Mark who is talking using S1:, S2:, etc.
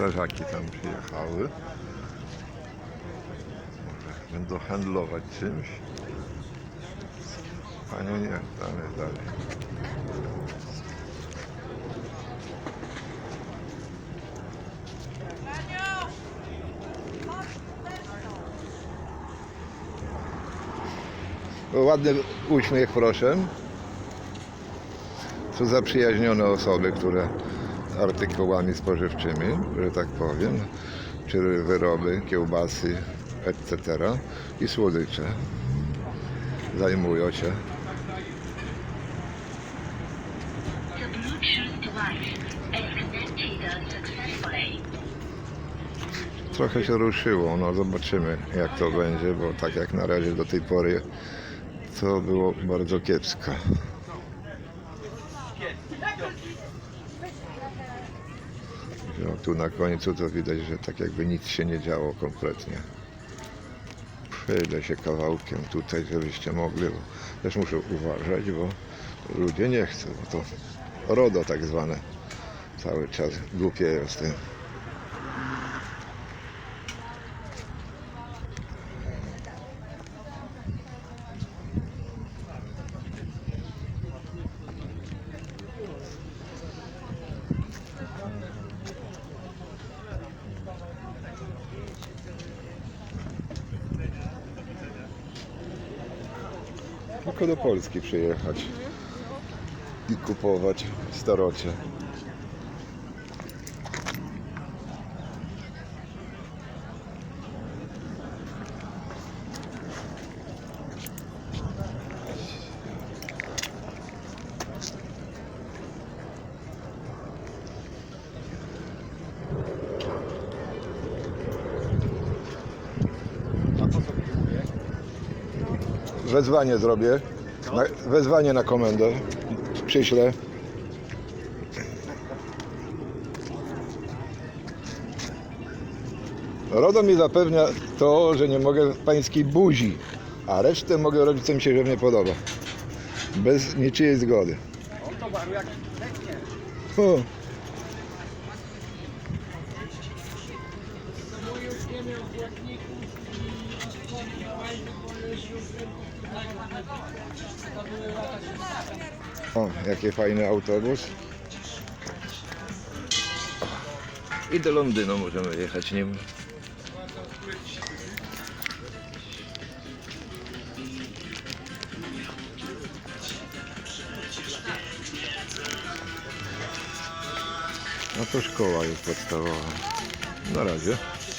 S1: strażaki tam przyjechały. Może będą handlować czymś. A nie, nie, tam jest dalej. Ładny uśmiech, proszę. To zaprzyjaźnione osoby, które artykułami spożywczymi, że tak powiem, czy wyroby, kiełbasy, etc. i słodycze zajmują się. Trochę się ruszyło, no zobaczymy jak to będzie, bo tak jak na razie do tej pory to było bardzo kiepsko. No, tu na końcu to widać, że tak jakby nic się nie działo kompletnie. Przejdę się kawałkiem tutaj, żebyście mogli, bo też muszę uważać, bo ludzie nie chcą. Bo to RODO tak zwane cały czas głupieją z tym. Tylko do Polski przyjechać i kupować starocie. Wezwanie zrobię. Na, wezwanie na komendę. Przyślę. RODO mi zapewnia to, że nie mogę pańskiej buzi, a resztę mogę robić, co mi się żywnie podoba. Bez niczyjej zgody. O. O, jaki fajny autobus. I do Londynu możemy jechać nim. No to szkoła jest podstawowa. Na razie.